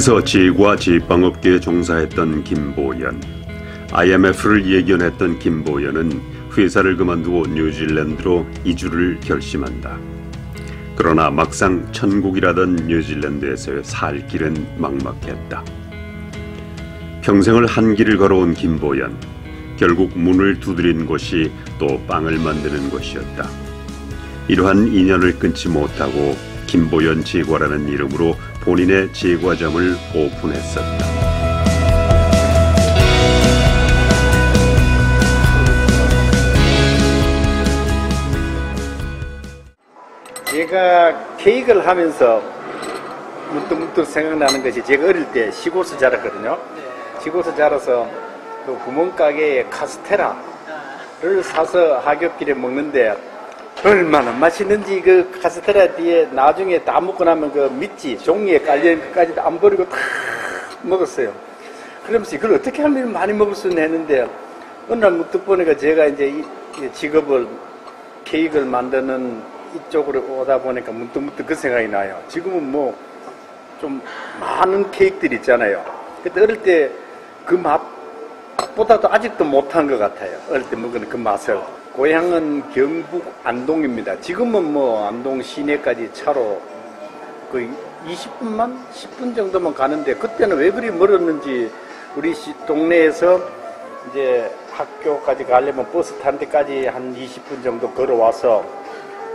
한국에서 제과 제빵업계에 종사했던 김보연. IMF를 예견했던 김보연은 회사를 그만두고 뉴질랜드로 이주를 결심한다. 그러나 막상 천국이라던 뉴질랜드에서의 살 길은 막막했다. 평생을 한 길을 걸어온 김보연. 결국 문을 두드린 곳이 또 빵을 만드는 곳이었다. 이러한 인연을 끊지 못하고 김보연 제과라는 이름으로 본인의 제과점을 오픈했었다. 제가 케이크를 하면서 문득 문득 생각나는 것이 제가 어릴 때 시골에서 자랐거든요. 시골에서 자라서 그 구멍가게에 카스테라를 사서 하굣길에 먹는데 얼마나 맛있는지 그 카스테라 뒤에 나중에 다 먹고 나면 그 밑지 종이에 깔린 것까지도 안 버리고 다 먹었어요. 그러면서 이걸 어떻게 하면 많이 먹을 수 있나 했는데 어느 날 문득 보니까 제가 이제 이 직업을 케이크를 만드는 이쪽으로 오다 보니까 문득 문득 그 생각이 나요. 지금은 뭐 좀 많은 케이크들 있잖아요. 그때 어릴 때 그 맛보다도 아직도 못한 것 같아요. 어릴 때 먹은 그 맛을. 고향은 경북 안동입니다. 지금은 뭐 안동 시내까지 차로 거의 20분만 10분 정도만 가는데 그때는 왜 그리 멀었는지 우리 시, 동네에서 이제 학교까지 가려면 버스 타는 데까지 한 20분 정도 걸어와서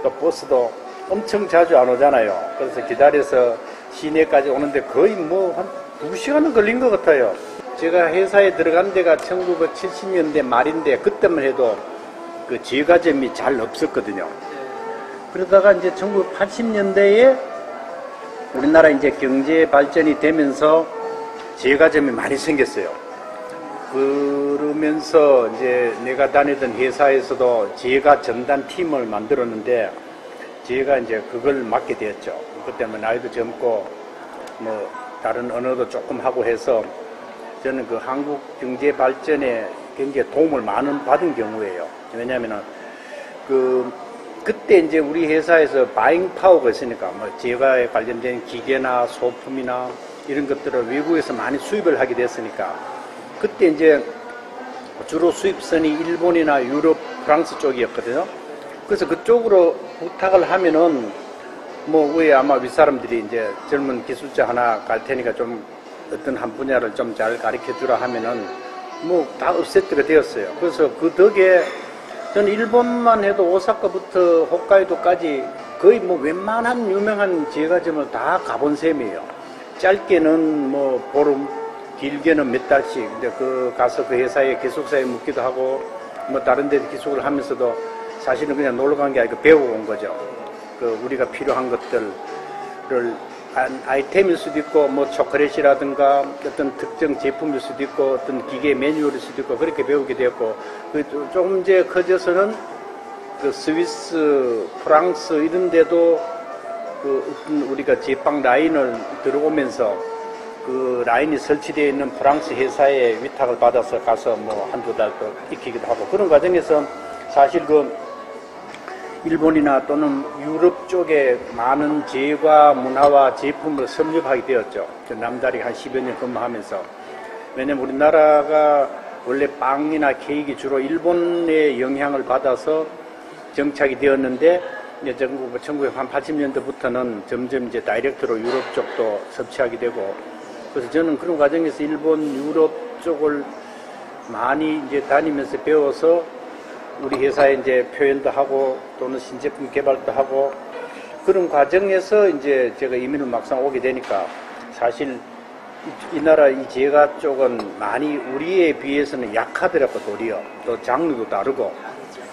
또 버스도 엄청 자주 안 오잖아요. 그래서 기다려서 시내까지 오는데 거의 뭐 한 2시간은 걸린 것 같아요. 제가 회사에 들어간 데가 1970년대 말인데 그때만 해도 그 제과점이 잘 없었거든요. 그러다가 이제 1980년대에 우리나라 이제 경제 발전이 되면서 제과점이 많이 생겼어요. 그러면서 이제 내가 다니던 회사에서도 제가 전담 팀을 만들었는데 제가 이제 그걸 맡게 되었죠. 그때는 나이도 젊고 뭐 다른 언어도 조금 하고 해서 저는 그 한국 경제 발전에 굉장히 도움을 많은 받은 경우예요. 왜냐하면은 그 그때 이제 우리 회사에서 바잉 파워가 있으니까 뭐 제과에 관련된 기계나 소품이나 이런 것들을 외국에서 많이 수입을 하게 됐으니까 그때 이제 주로 수입선이 일본이나 유럽, 프랑스 쪽이었거든요. 그래서 그쪽으로 부탁을 하면은 뭐 왜 아마 윗사람들이 이제 젊은 기술자 하나 갈 테니까 좀 어떤 한 분야를 좀 잘 가르쳐 주라 하면은 뭐 다 업세트가 되었어요. 그래서 그 덕에 저는 일본만 해도 오사카부터 홋카이도까지 거의 뭐 웬만한 유명한 제과점을 다 가본 셈이에요. 짧게는 뭐 보름, 길게는 몇 달씩. 근데 그 가서 그 회사에 기숙사에 묵기도 하고 뭐 다른 데 기숙을 하면서도 사실은 그냥 놀러 간 게 아니고 배우고 온 거죠. 그 우리가 필요한 것들을 아이템일 수도 있고 뭐 초콜릿이라든가 어떤 특정 제품일 수도 있고 어떤 기계 매뉴얼일 수도 있고 그렇게 배우게 되었고 그 조금 이제 커져서는 그 스위스, 프랑스 이런 데도 그 우리가 제빵 라인을 들어오면서 그 라인이 설치되어 있는 프랑스 회사에 위탁을 받아서 가서 뭐 한두 달또 익히기도 하고 그런 과정에서 사실 그 일본이나 또는 유럽 쪽에 많은 제과 문화와 제품을 섭렵하게 되었죠. 남다리 한 10여 년 근무하면서. 왜냐면 우리나라가 원래 빵이나 케이크 주로 일본의 영향을 받아서 정착이 되었는데 이제 1980년대부터는 점점 이제 다이렉트로 유럽 쪽도 섭취하게 되고 그래서 저는 그런 과정에서 일본, 유럽 쪽을 많이 이제 다니면서 배워서 우리 회사에 이제 표현도 하고 또는 신제품 개발도 하고 그런 과정에서 이제 제가 이민을 막상 오게 되니까 사실 이, 이 나라 이 제가 쪽은 많이 우리에 비해서는 약하더라고 도리어 또 장르도 다르고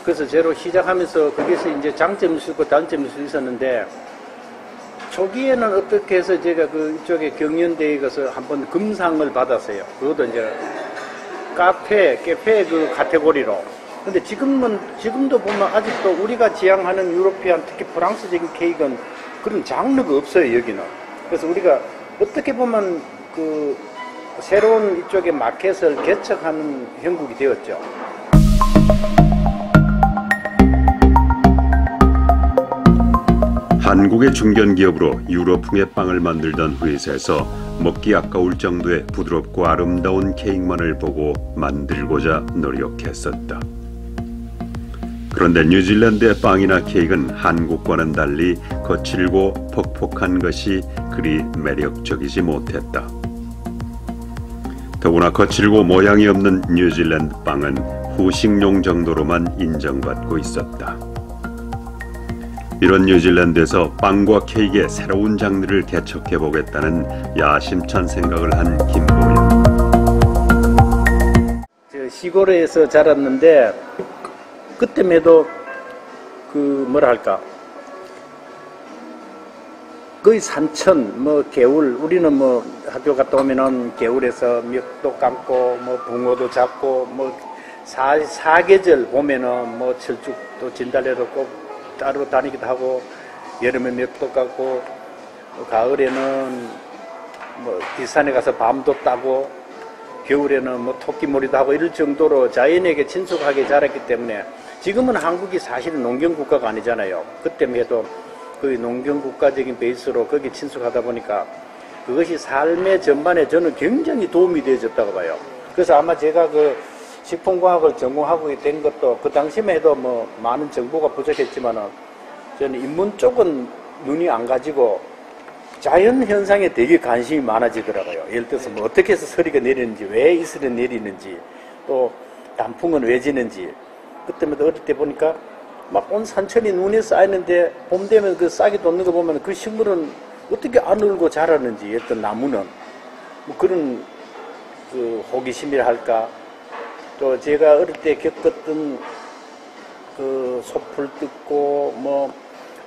그래서 제로 시작하면서 거기서 이제 장점일 수 있고 단점일 수 있었는데 초기에는 어떻게 해서 제가 그 이쪽에 경연대회 가서 한번 금상을 받았어요. 그것도 이제 카페, 카페 그 카테고리로 근데 지금은, 지금도 보면 아직도 우리가 지향하는 유로피안, 특히 프랑스적인 케이크는 그런 장르가 없어요, 여기는. 그래서 우리가 어떻게 보면 그 새로운 이쪽의 마켓을 개척하는 형국이 되었죠. 한국의 중견기업으로 유럽풍의 빵을 만들던 회사에서 먹기 아까울 정도의 부드럽고 아름다운 케이크만을 보고 만들고자 노력했었다. 그런데 뉴질랜드의 빵이나 케이크는 한국과는 달리 거칠고 퍽퍽한 것이 그리 매력적이지 못했다. 더구나 거칠고 모양이 없는 뉴질랜드 빵은 후식용 정도로만 인정받고 있었다. 이런 뉴질랜드에서 빵과 케이크의 새로운 장르를 개척해 보겠다는 야심찬 생각을 한 김보연. 저 시골에서 자랐는데 그때에도 그 뭐라 할까? 거의 산천 뭐 개울 우리는 뭐 학교 갔다 오면은 개울에서 멱도 감고 뭐 붕어도 잡고 뭐 사, 사계절 보면은 뭐 철쭉도 진달래도 꼭 따로 다니기도 하고 여름에 멱도 감고 또 가을에는 뭐 뒷산에 가서 밤도 따고 겨울에는 뭐 토끼몰이도 하고 이럴 정도로 자연에게 친숙하게 자랐기 때문에 지금은 한국이 사실은 농경 국가가 아니잖아요. 그때만 해도 그 농경 국가적인 베이스로 거기 친숙하다 보니까 그것이 삶의 전반에 저는 굉장히 도움이 되어졌다고 봐요. 그래서 아마 제가 그 식품과학을 전공하고 된 것도 그 당시만 해도 뭐 많은 정보가 부족했지만은 저는 인문 쪽은 눈이 안 가지고 자연 현상에 되게 관심이 많아지더라고요. 예를 들어서 뭐 어떻게 해서 서리가 내리는지, 왜 이슬이 내리는지, 또 단풍은 왜 지는지. 그때마다 어릴 때 보니까 막 온 산천이 눈에 쌓이는데 봄 되면 그 싹이 돋는 거 보면 그 식물은 어떻게 안 울고 자라는지 어떤 나무는 뭐 그런 그 호기심이라 할까 또 제가 어릴 때 겪었던 그 소풀 뜯고 뭐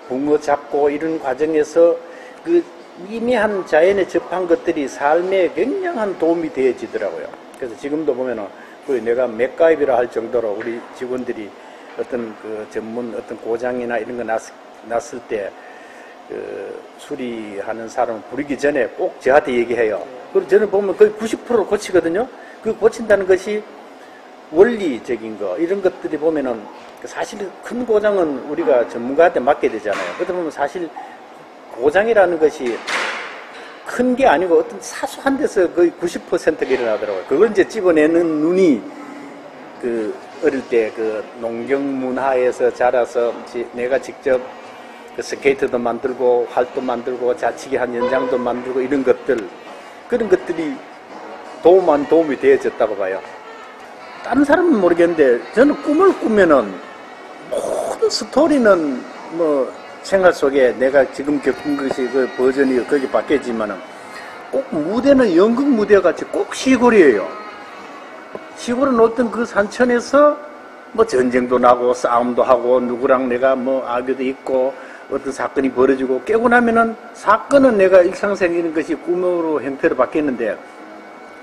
붕어 잡고 이런 과정에서 그 미미한 자연에 접한 것들이 삶에 굉장한 도움이 되어지더라고요. 그래서 지금도 보면은 거의 내가 맥가입이라 할 정도로 우리 직원들이 어떤 그 전문 어떤 고장이나 이런 거 났, 났을 때 그 수리하는 사람 부르기 전에 꼭 저한테 얘기해요. 그리고 저는 보면 거의 90%를 고치거든요. 그 고친다는 것이 원리적인 거 이런 것들이 보면은 사실 큰 고장은 우리가 전문가한테 맡게 되잖아요. 그러다 보면 사실 고장이라는 것이 큰 게 아니고 어떤 사소한 데서 거의 90%가 일어나더라고요. 그걸 이제 집어내는 눈이 그 어릴 때 그 농경 문화에서 자라서 지- 내가 직접 그 스케이트도 만들고 활도 만들고 자치기 한 연장도 만들고 이런 것들 그런 것들이 도움만 도움이 되어졌다고 봐요. 다른 사람은 모르겠는데 저는 꿈을 꾸면은 모든 스토리는 뭐 생활 속에 내가 지금 겪은 것이 그 버전이 거기 바뀌었지만은 꼭 무대는 연극 무대 같이 꼭 시골이에요. 시골은 어떤 그 산천에서 뭐 전쟁도 나고 싸움도 하고 누구랑 내가 뭐 악유도 있고 어떤 사건이 벌어지고 깨고 나면은 사건은 내가 일상생 이런 것이 꿈으로 형태로 바뀌었는데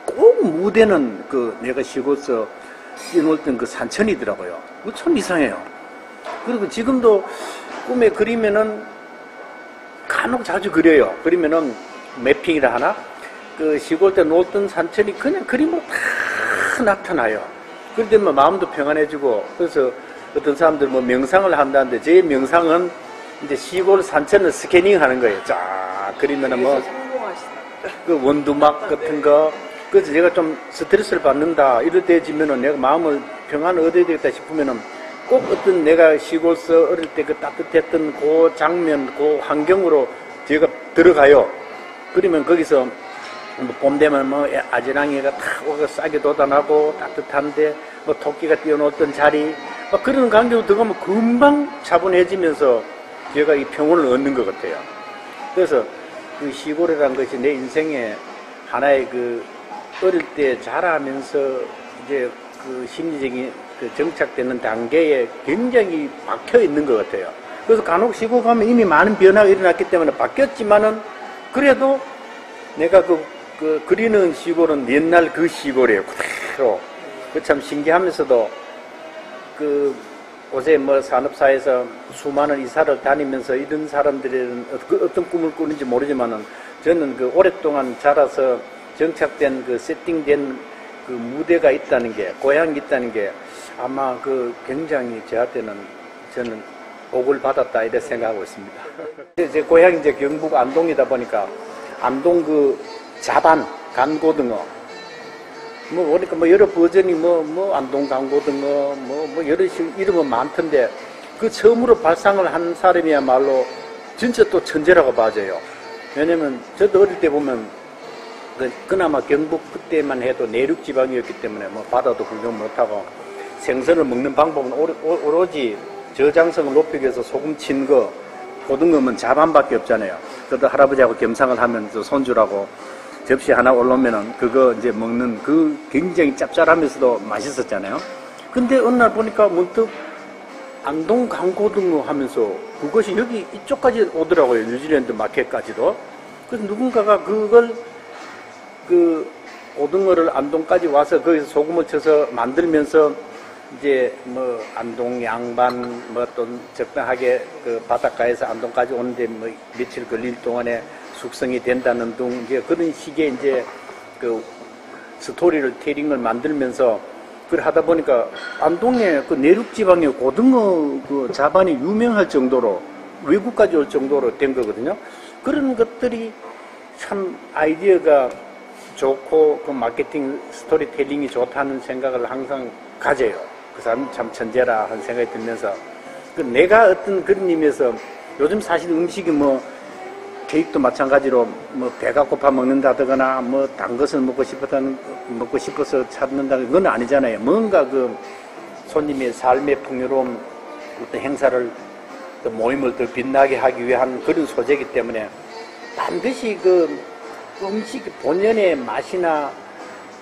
꼭 무대는 그 내가 시골서 뛰놀던 그 산천이더라고요. 그거 참 이상해요. 그리고 지금도 꿈에 그리면은 간혹 자주 그려요. 그리면은 매핑이라 하나? 그 시골 때 놀던 산천이 그냥 그림으로 다 나타나요. 그럴 때면 마음도 평안해지고, 그래서 어떤 사람들 뭐 명상을 한다는데, 제 명상은 이제 시골 산천을 스캐닝 하는 거예요. 쫙 그리면은 뭐. 그 원두막 같은 거 그래서 제가 좀 스트레스를 받는다 이럴 때지면은 내가 마음을 평안을 얻어야 되겠다 싶으면은 꼭 어떤 내가 시골서 어릴 때 그 따뜻했던 그 장면 그 환경으로 제가 들어가요. 그러면 거기서 뭐봄 되면 뭐 아지랑이가 탁 싸게 돋아나고 따뜻한데 뭐 토끼가 뛰어놀던 자리 막 그런 광경으로 들어가면 금방 차분해지면서 제가 이 평온을 얻는 것 같아요. 그래서 그 시골이라는 것이 내 인생의 하나의 그 어릴 때 자라면서 이제 그 심리적인 그 정착되는 단계에 굉장히 박혀 있는 것 같아요. 그래서 간혹 시골 가면 이미 많은 변화가 일어났기 때문에 바뀌었지만은 그래도 내가 그, 그 그리는 시골은 옛날 그 시골이에요. 그대로. 그 참 신기하면서도 그 요새 뭐 산업사에서 수많은 이사를 다니면서 이런 사람들은 어- 그 어떤 꿈을 꾸는지 모르지만은 저는 그 오랫동안 자라서 정착된 그 세팅된 그 무대가 있다는 게 고향이 있다는 게 아마 그 굉장히 저한테는 저는 복을 받았다 이렇게 생각하고 있습니다. 제, 제 고향이 이제 경북 안동이다 보니까 안동 그 자반, 간고등어. 뭐, 그러니까 뭐 여러 버전이 뭐, 뭐, 안동 간고등어, 뭐, 뭐 여러 식 이름은 많던데 그 처음으로 발상을 한 사람이야말로 진짜 또 천재라고 봐져요. 왜냐면 저도 어릴 때 보면 그, 그나마 경북 그때만 해도 내륙 지방이었기 때문에 뭐 바다도 구경 못하고 생선을 먹는 방법은 오로, 오- 오로지 저장성을 높이기 위해서 소금 친 거, 고등어면 자반밖에 없잖아요. 그래도 할아버지하고 겸상을 하면서 손주라고 접시 하나 올라오면은 그거 이제 먹는 그 굉장히 짭짤하면서도 맛있었잖아요. 근데 어느 날 보니까 문득 안동 강고등어 하면서 그것이 여기 이쪽까지 오더라고요. 뉴질랜드 마켓까지도. 그래서 누군가가 그걸 그 고등어를 안동까지 와서 거기서 소금을 쳐서 만들면서 이제 뭐 안동 양반 뭐 또 적당하게 그 바닷가에서 안동까지 오는데 뭐 며칠 걸릴 동안에 숙성이 된다는 등 이제 그런 식의 이제 그 스토리를 테링을 만들면서 그걸 하다 보니까 안동의 그 내륙 지방의 고등어 그 자반이 유명할 정도로 외국까지 올 정도로 된 거거든요. 그런 것들이 참 아이디어가 좋고 그 마케팅 스토리텔링이 좋다는 생각을 항상 가져요. 그 사람 참 천재라 하는 생각이 들면서 그 내가 어떤 그런 의미에서 요즘 사실 음식이 뭐 케이크도 마찬가지로 뭐 배가 고파 먹는다거나 뭐 단 것을 먹고 싶었다는 먹고 싶어서 찾는다 그건 아니잖아요. 뭔가 그 손님의 삶의 풍요로움 어떤 행사를 또 모임을 더 빛나게 하기 위한 그런 소재이기 때문에 반드시 그 음식 본연의 맛이나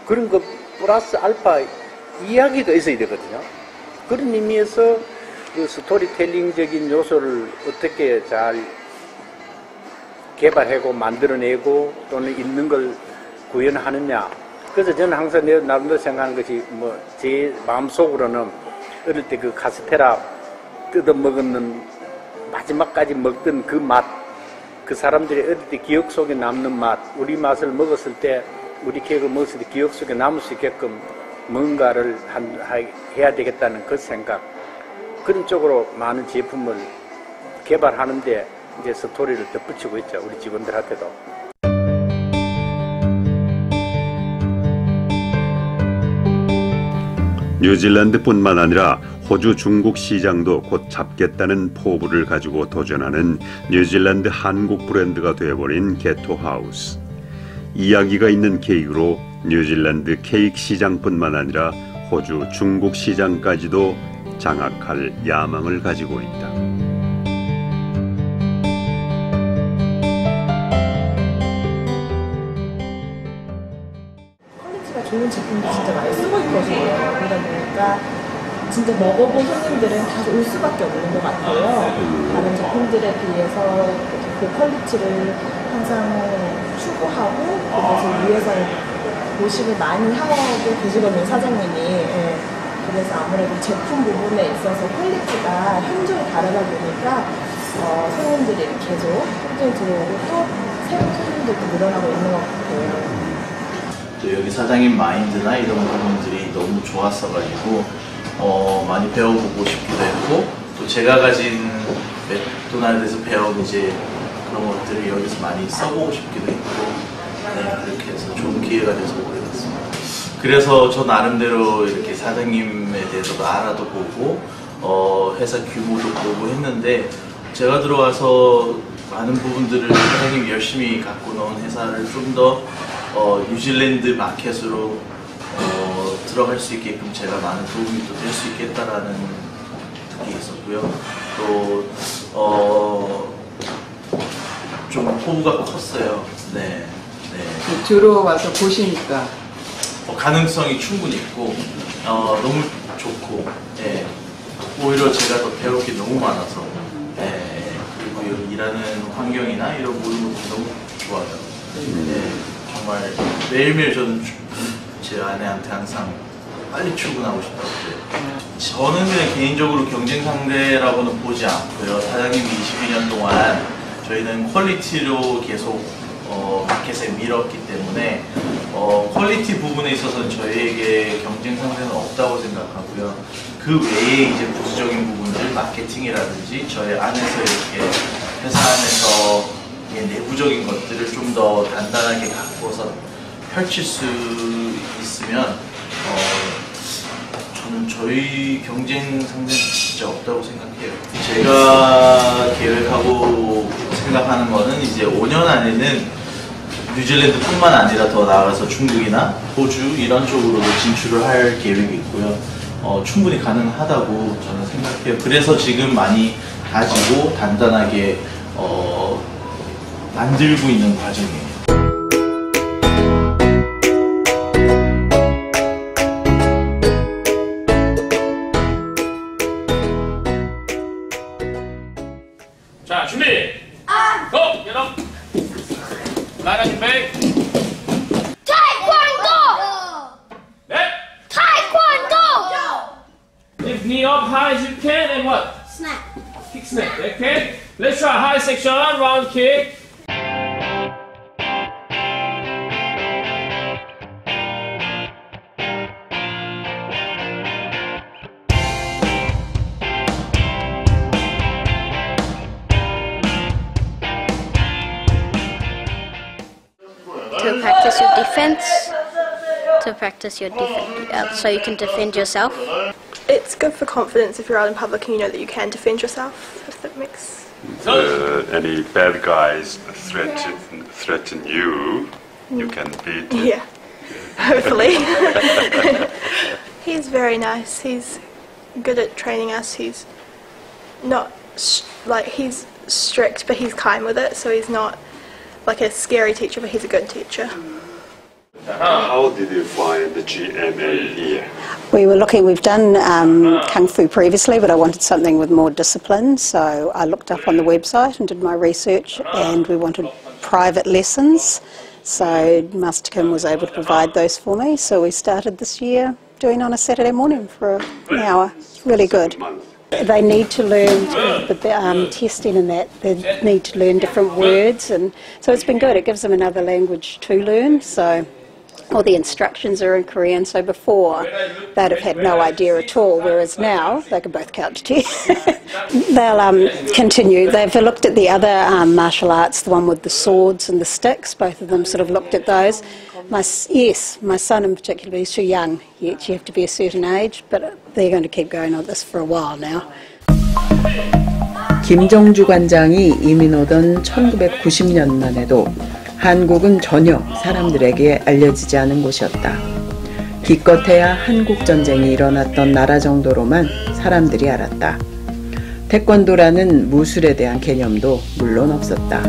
그런 거 플러스 알파 이야기가 있어야 되거든요. 그런 의미에서 그 스토리텔링적인 요소를 어떻게 잘 개발하고 만들어내고 또는 있는 걸 구현하느냐. 그래서 저는 항상 내 나름대로 생각하는 것이 뭐 제 마음속으로는 어릴 때 그 카스테라 뜯어 먹었는 마지막까지 먹던 그 맛, 그 사람들이 때 기억 속에 남는 맛, 우리 맛을 먹었을 때, 우리 케이크를 먹었을 때 기억 속에 남을 수 있게끔 뭔가를 한, 하- 해야 되겠다는 그 생각. 그런 쪽으로 많은 제품을 개발하는데 이제 스토리를 덧붙이고 있죠. 우리 직원들한테도. 뉴질랜드뿐만 아니라 호주 중국 시장도 곧 잡겠다는 포부를 가지고 도전하는 뉴질랜드 한국 브랜드가 되어버린 게토하우스. 이야기가 있는 케이크로 뉴질랜드 케이크 시장뿐만 아니라 호주 중국 시장까지도 장악할 야망을 가지고 있다. 좋은 제품도 진짜 많이 쓰고 있거든요. 그러다 보니까 진짜 먹어본 손님들은 다시 올 수밖에 없는 것 같아요. 다른 제품들에 비해서 그 퀄리티를 항상 추구하고 그것을 위해서 고심을 많이 하고 계시거든요, 사장님이. 예. 그래서 아무래도 제품 부분에 있어서 퀄리티가 현저히 다르다 보니까 어, 손님들이 계속 꾸준히 들어오고 또 새로운 손님들도 늘어나고 있는 것 같아요. 또 여기 사장님 마인드나 이런 부분들이 너무 좋았어가지고 어, 많이 배워보고 싶기도 했고 또 제가 가진 맥도날드에서 배운 이제 그런 것들을 여기서 많이 써보고 싶기도 했고 네, 그렇게 해서 좋은 기회가 돼서 오게 됐습니다. 그래서 저 나름대로 이렇게 사장님에 대해서도 알아도 보고 어, 회사 규모도 보고 했는데 제가 들어와서 많은 부분들을 사장님 열심히 갖고 놓은 회사를 좀더 어, 뉴질랜드 마켓으로 어, 들어갈 수 있게끔 제가 많은 도움이 또 될 수 있겠다라는 그게 있었고요. 또 어, 좀 포부가 컸어요. 네, 네. 들어와서 보시니까 어, 가능성이 충분히 있고 어, 너무 좋고 예. 오히려 제가 더 배울 게 너무 많아서 예. 그리고 여기 일하는 환경이나 이런 모든 것도 너무 좋아요. 예. 정말 매일매일 저는 주- 제 아내한테 항상 빨리 출근하고 싶다고 그래요. 저는 그냥 개인적으로 경쟁 상대라고는 보지 않고요. 사장님이 22년 동안 저희는 퀄리티로 계속 어, 마켓에 밀었기 때문에 어, 퀄리티 부분에 있어서는 저희에게 경쟁 상대는 없다고 생각하고요. 그 외에 이제 부수적인 부분들, 마케팅이라든지 저희 안에서 이렇게 회사 안에서 의 내부적인 것들을 좀 더 단단하게 갖고서 펼칠 수 있으면 어, 저는 저희 경쟁 상대는 진짜 없다고 생각해요. 제가 계획하고 생각하는 거는 이제 5년 안에는 뉴질랜드뿐만 아니라 더 나아가서 중국이나 호주 이런 쪽으로도 진출을 할 계획이 있고요. 어, 충분히 가능하다고 저는 생각해요. 그래서 지금 많이 다지고 단단하게 어, 만들고 있는 과정이에요. Section kick. to practice your defense, to practice your defense, uh, so you can defend yourself. It's good for confidence if you're out in public and you know that you can defend yourself, if that makes Uh, any bad guys threaten threaten you, you can beat. it. Yeah, hopefully. he's very nice. He's good at training us. He's not like he's strict, but he's kind with it. So he's not like a scary teacher, but he's a good teacher. How did you find the GMA here? We were looking, we've done um, Kung Fu previously, but I wanted something with more discipline, so I looked up on the website and did my research, and we wanted private lessons. So Master Kim was able to provide those for me, so we started this year doing on a Saturday morning for an hour. Really good. They need to learn the um, testing and that. They need to learn different words, and so it's been good. It gives them another language to learn. So all the instructions are in Korean. So before they'd have had no idea at all, whereas now they can both count to ten. They'll um, continue. They've looked at the other um, martial arts, the one with the swords and the sticks. Both of them sort of looked at those. My s- yes, my son in particular, he's too young yet. You have to be a certain age, but they're going to keep going on this for a while now. 김정주 관장이 이민 오던 1990년만 해도 한국은 전혀 사람들에게 알려지지 않은 곳이었다. 기껏해야 한국 전쟁이 일어났던 나라 정도로만 사람들이 알았다. 태권도라는 무술에 대한 개념도 물론 없었다.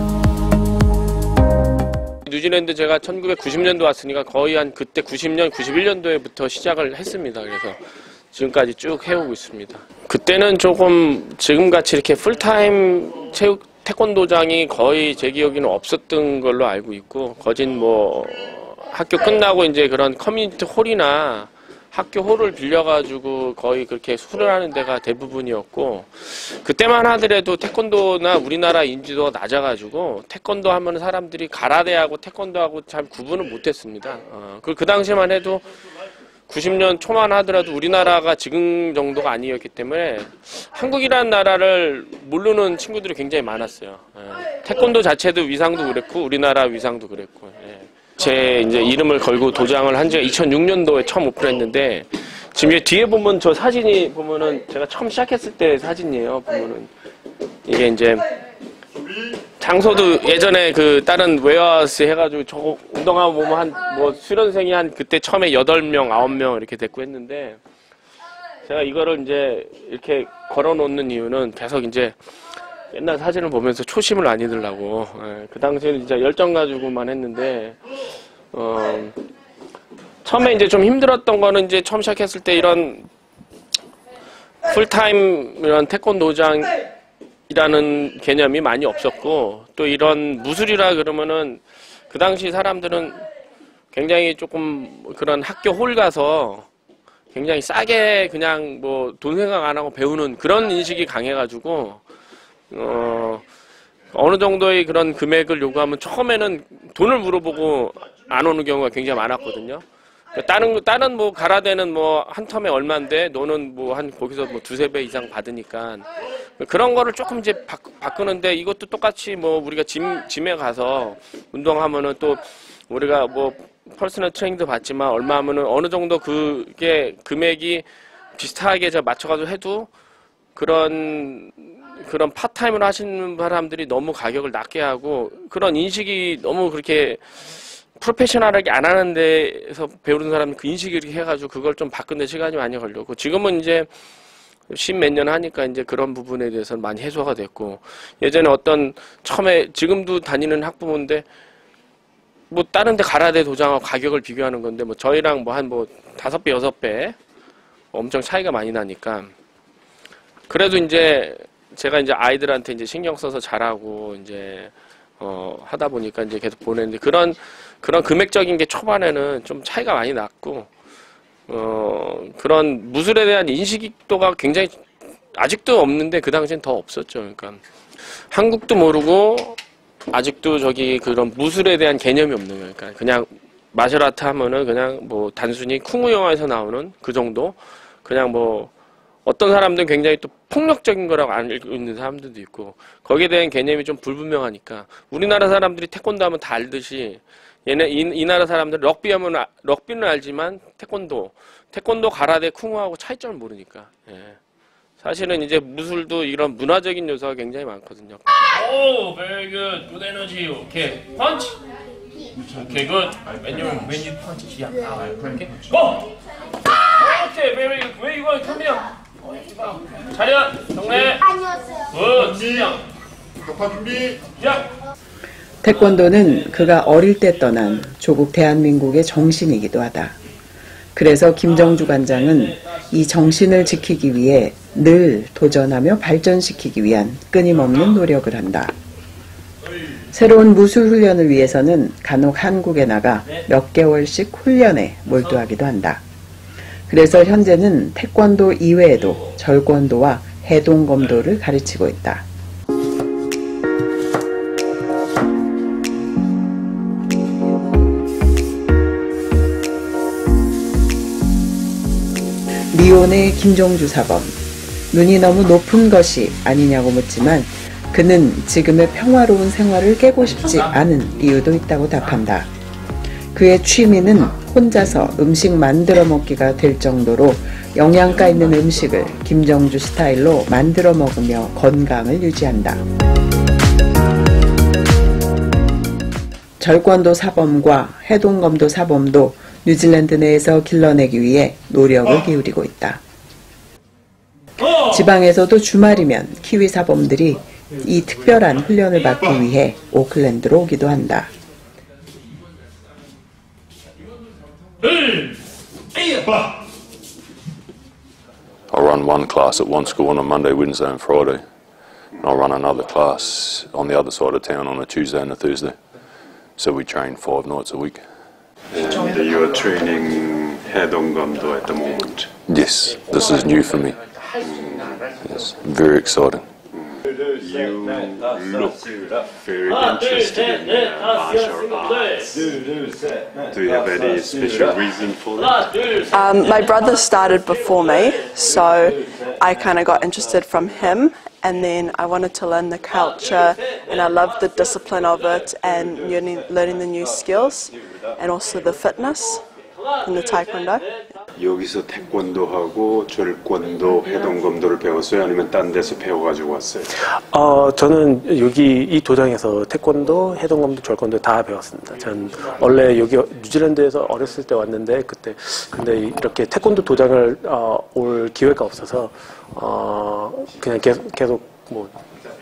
뉴질랜드 제가 1990년도 왔으니까 거의 한 그때 90년, 91년도에부터 시작을 했습니다. 그래서 지금까지 쭉 해오고 있습니다. 그때는 조금 지금같이 이렇게 풀타임 체육 태권도장이 거의 제 기억에는 없었던 걸로 알고 있고 거진 뭐 학교 끝나고 이제 그런 커뮤니티 홀이나 학교 홀을 빌려가지고 거의 그렇게 술을 하는 데가 대부분이었고 그때만 하더라도 태권도나 우리나라 인지도가 낮아가지고 태권도 하면 사람들이 가라데하고 태권도하고 잘 구분을 못했습니다. 어, 그, 그 당시만 해도 90년 초만 하더라도 우리나라가 지금 정도가 아니었기 때문에 한국이라는 나라를 모르는 친구들이 굉장히 많았어요. 예. 태권도 자체도 위상도 그랬고 우리나라 위상도 그랬고. 예. 제 이제 이름을 걸고 도장을 한 지가 2006년도에 처음 오픈했는데 지금 뒤에 보면 저 사진이 보면은 제가 처음 시작했을 때 사진이에요. 보면은 이게 이제 장소도 예전에 그 다른 웨어하우스 해가지고 저거 운동하고 보면 한 뭐 수련생이 한 그때 처음에 8명, 9명 이렇게 됐고 했는데 제가 이거를 이제 이렇게 걸어 놓는 이유는 계속 이제 옛날 사진을 보면서 초심을 안 잃으려고. 예, 그 당시에는 진짜 열정 가지고만 했는데 어 처음에 이제 좀 힘들었던 거는 이제 처음 시작했을 때 이런 풀타임 이런 태권도장 이라는 개념이 많이 없었고 또 이런 무술이라 그러면은 그 당시 사람들은 굉장히 조금 그런 학교 홀 가서 굉장히 싸게 그냥 뭐 돈 생각 안 하고 배우는 그런 인식이 강해가지고 어 어느 정도의 그런 금액을 요구하면 처음에는 돈을 물어보고 안 오는 경우가 굉장히 많았거든요. 다른 다른 뭐 가라데는 뭐 한 텀에 얼마인데 너는 뭐 한 거기서 뭐 두세 배 이상 받으니까 그런 거를 조금 이제 바꾸, 바꾸는데 이것도 똑같이 뭐 우리가 짐, 짐에 가서 운동하면은 또 우리가 뭐 퍼스널 트레이닝도 받지만 얼마 하면은 어느 정도 그게 금액이 비슷하게 저 맞춰가지고 해도 그런 그런 파타임을 하시는 사람들이 너무 가격을 낮게 하고 그런 인식이 너무 그렇게 프로페셔널하게 안 하는 데에서 배우는 사람이 그 이렇게 해가지고 그걸 좀 바꾸는 데 시간이 많이 걸렸고 지금은 이제 십몇 년 하니까 이제 그런 부분에 대해서는 많이 해소가 됐고 예전에 어떤 처음에 지금도 다니는 학부모인데 뭐 다른 데 가라데 도장하고 가격을 비교하는 건데 뭐 저희랑 뭐한뭐 다섯 배 여섯 배 엄청 차이가 많이 나니까 그래도 이제 제가 이제 아이들한테 이제 신경 써서 잘하고 이제 어 하다 보니까 이제 계속 보내는데 그런 그런 금액적인 게 초반에는 좀 차이가 많이 났고 어 그런 무술에 대한 인식도가 굉장히 아직도 없는데 그 당시엔 더 없었죠. 그러니까 한국도 모르고 아직도 저기 그런 무술에 대한 개념이 없는 거예요. 그러니까 그냥 마셜아트 하면은 그냥 뭐 단순히 쿵우 영화에서 나오는 그 정도 그냥 뭐 어떤 사람들은 굉장히 또 폭력적인 거라고 알고 있는 사람들도 있고 거기에 대한 개념이 좀 불분명하니까 우리나라 사람들이 태권도 하면 다 알듯이 얘네 이, 이 나라 사람들 럭비 하면 아- 럭비는 알지만 태권도 태권도 가라데 쿵우하고 차이점을 모르니까 예. 사실은 이제 무술도 이런 문화적인 요소가 굉장히 많거든요. 오, very good, good energy. Okay, punch. Okay, good. When you when you punch, yeah. Okay, go. Okay, very good. Where you going? Come here. 차렷, 정례. 굿, 진영. 야. 태권도는 그가 어릴 때 떠난 조국 대한민국의 정신이기도 하다. 그래서 김정주 관장은 이 정신을 지키기 위해 늘 도전하며 발전시키기 위한 끊임없는 노력을 한다. 새로운 무술 훈련을 위해서는 간혹 한국에 나가 몇 개월씩 훈련에 몰두하기도 한다. 그래서 현재는 태권도 이외에도 절권도와 해동검도를 가르치고 있다. 리온의 김종주 사범. 눈이 너무 높은 것이 아니냐고 묻지만 그는 지금의 평화로운 생활을 깨고 싶지 않은 이유도 있다고 답한다. 그의 취미는 혼자서 음식 만들어 먹기가 될 정도로 영양가 있는 음식을 김정주 스타일로 만들어 먹으며 건강을 유지한다. 절권도 사범과 해동검도 사범도 뉴질랜드 내에서 길러내기 위해 노력을 기울이고 있다. 지방에서도 주말이면 키위 사범들이 이 특별한 훈련을 받기 위해 오클랜드로 오기도 한다. I run one class at one school on a Monday, Wednesday, and Friday. And I run another class on the other side of town on a Tuesday and a Thursday. So we train five nights a week. And you are training head-on Gondo at the moment. Yes, this is new for me. Yes, very exciting. You look very interested in martial arts. Do you have any special reason for that? Um, my brother started before me, so I kind of got interested from him, and then I wanted to learn the culture, and I loved the discipline of it, and learning, learning the new skills, and also the fitness in the taekwondo. 여기서 태권도 하고 절권도, 해동검도를 배웠어요? 아니면 딴 데서 배워가지고 왔어요? 어, 저는 여기 이 도장에서 태권도, 해동검도, 절권도 다 배웠습니다. 전 원래 여기 뉴질랜드에서 어렸을 때 왔는데 그때 근데 이렇게 태권도 도장을 어, 올 기회가 없어서 어, 그냥 계속, 계속 뭐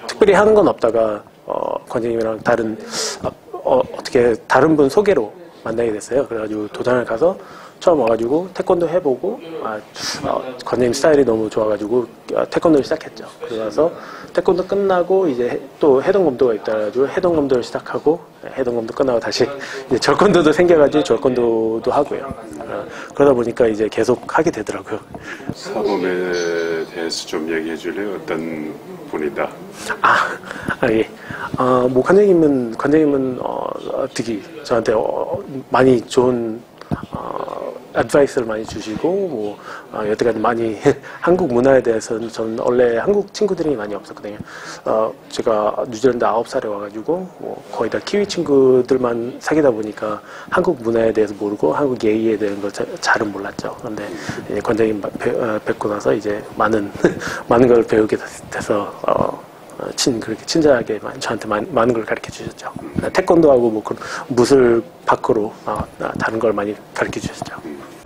특별히 하는 건 없다가 어, 관장님이랑 다른 어, 어, 어떻게 다른 분 소개로 만나게 됐어요. 그래가지고 도장을 가서 처음 와가지고 태권도 해보고 아, 어, 관장님 스타일이 너무 좋아가지고 어, 태권도를 시작했죠. 그러서 태권도 끝나고 이제 해- 또 해동검도가 있다가지고 해동검도를 시작하고 네, 해동검도 끝나고 다시 이제 절권도도 생겨가지고 절권도도 하고요. 어, 그러다 보니까 이제 계속 하게 되더라고요. 사범에 대해서 좀 얘기해 줄래요? 어떤 분이다? 아, 아, 예. 어, 뭐, 관장님은, 관장님은, 어, 어, 되게 저한테 어, 많이 좋은, 어, 어드바이스를 많이 주시고 뭐 어, 여태까지 많이 한국 문화에 대해서는 저는 원래 한국 친구들이 많이 없었거든요. 어, 제가 뉴질랜드 아홉 살에 와가지고 뭐 거의 다 키위 친구들만 사귀다 보니까 한국 문화에 대해서 모르고 한국 예의에 대한 걸 자- 잘은 몰랐죠. 그런데 이제 관장님 배- 어, 뵙고 나서 이제 많은 많은 걸 배우게 됐- 돼서 어, 어, 친 그렇게 친절하게 저한테 많은 걸 가르쳐 주셨죠. 태권도하고 뭐 그런 무술 밖으로 어, 아, 다른 걸 많이 가르쳐 주셨죠.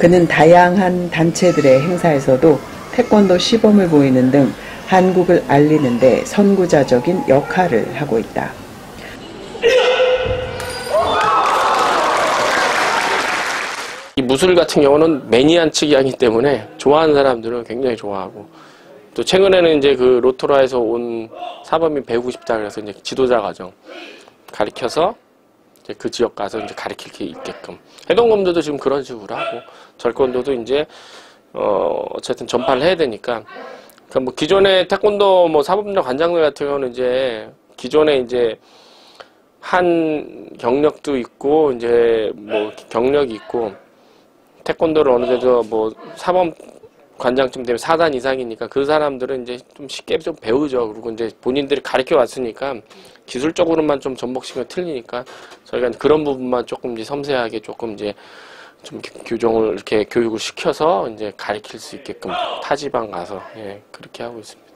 그는 다양한 단체들의 행사에서도 태권도 시범을 보이는 등 한국을 알리는데 선구자적인 역할을 하고 있다. 이 무술 같은 경우는 매니안 측이기 때문에 좋아하는 사람들은 굉장히 좋아하고 또 최근에는 이제 그 로토라에서 온 사범이 배우고 싶다 그래서 이제 지도자 과정 가르쳐서 그 지역 가서 이제 가르칠 게 있게끔. 해동검도도 지금 그런 식으로 하고 절권도도 이제 어 어쨌든 전파를 해야 되니까. 그러니까 뭐 기존의 태권도 뭐 사범장 관장들 같은 경우는 이제 기존에 이제 한 경력도 있고 이제 뭐 경력이 있고 태권도를 어느 정도 뭐 사범 관장쯤 되면 4단 이상이니까 그 사람들은 이제 좀 쉽게 좀 배우죠. 그리고 이제 본인들이 가르쳐 왔으니까 기술적으로만 좀 전복시키면 틀리니까 저희가 그런 부분만 조금 이제 섬세하게 조금 이제 좀 교정을 이렇게 교육을 시켜서 이제 가르칠 수 있게끔 타지방 가서 예, 그렇게 하고 있습니다.